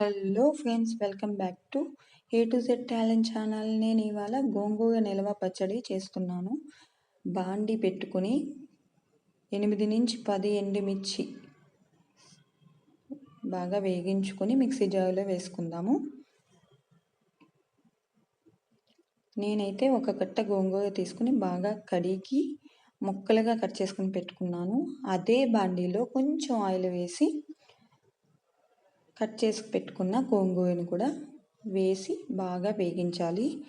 Hello friends welcome back to A to Z talent channel నేను ఇవాళ గోంగూర నిల్వ పచ్చడి చేస్తున్నాను. బాండి పెట్టుకుని ఎనిమిది నుంచి పది ఎండుమిర్చి బాగా వేగించుకొని మిక్సీ జార్లో వేసుకుందాము. నేనైతే ఒక కట్ట గోంగూర తీసుకుని బాగా కడిగి ముక్కలుగా కట్ చేసుకుని పెట్టుకున్నాను. అదే బాండీలో కొంచెం ఆయిల్ వేసి కట్ చేసి పెట్టుకున్న గోంగూరను కూడా వేసి బాగా వేగించాలి.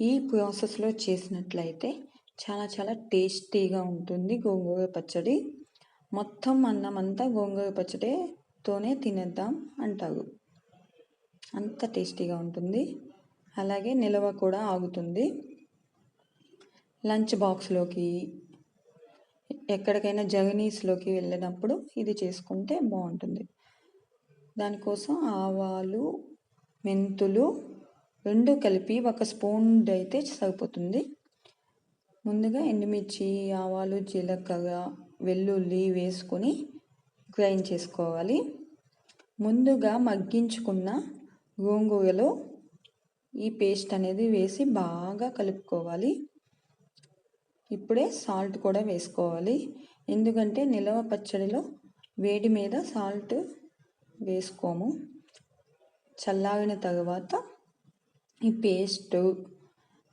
ఈ ప్రాసెస్లో చేసినట్లయితే చాలా చాలా టేస్టీగా ఉంటుంది గోంగూర పచ్చడి. మొత్తం అన్నం అంతా గోంగూర పచ్చడితోనే తినేద్దాం అంటారు. అంత టేస్టీగా ఉంటుంది. అలాగే నిల్వ కూడా ఆగుతుంది. లంచ్ బాక్స్లోకి ఎక్కడికైనా జర్నీస్లోకి వెళ్ళినప్పుడు ఇది చేసుకుంటే బాగుంటుంది. దానికోసం ఆవాలు మెంతులు రెండు కలిపి ఒక స్పూన్ అయితే సరిపోతుంది. ముందుగా ఎండుమిర్చి ఆవాలు జీలకర్ర వెల్లుల్లి వేసుకొని గ్రైండ్ చేసుకోవాలి. ముందుగా మగ్గించుకున్న గోంగూరలో ఈ పేస్ట్ అనేది వేసి బాగా కలుపుకోవాలి. ఇప్పుడే సాల్ట్ కూడా వేసుకోవాలి. ఎందుకంటే నిలవ పచ్చడిలో వేడి మీద సాల్ట్ వేసుకోము. చల్లారిన తర్వాత ఈ పేస్ట్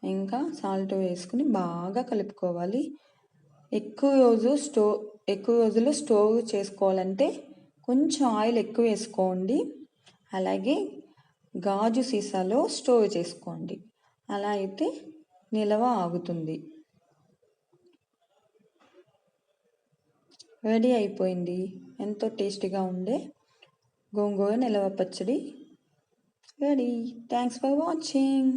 ఇంకా సాల్ట్ వేసుకుని బాగా కలుపుకోవాలి. ఎక్కువ రోజు స్టో ఎక్కువ రోజులు స్టోర్ చేసుకోవాలంటే కొంచెం ఆయిల్ ఎక్కువ వేసుకోండి. అలాగే గాజు సీసాలో స్టోర్ చేసుకోండి. అలా అయితే నిలవ ఆగుతుంది. రెడీ అయిపోయింది. ఎంతో టేస్టీగా ఉండే గోంగూర నిలవ పచ్చడి. Ready thanks for watching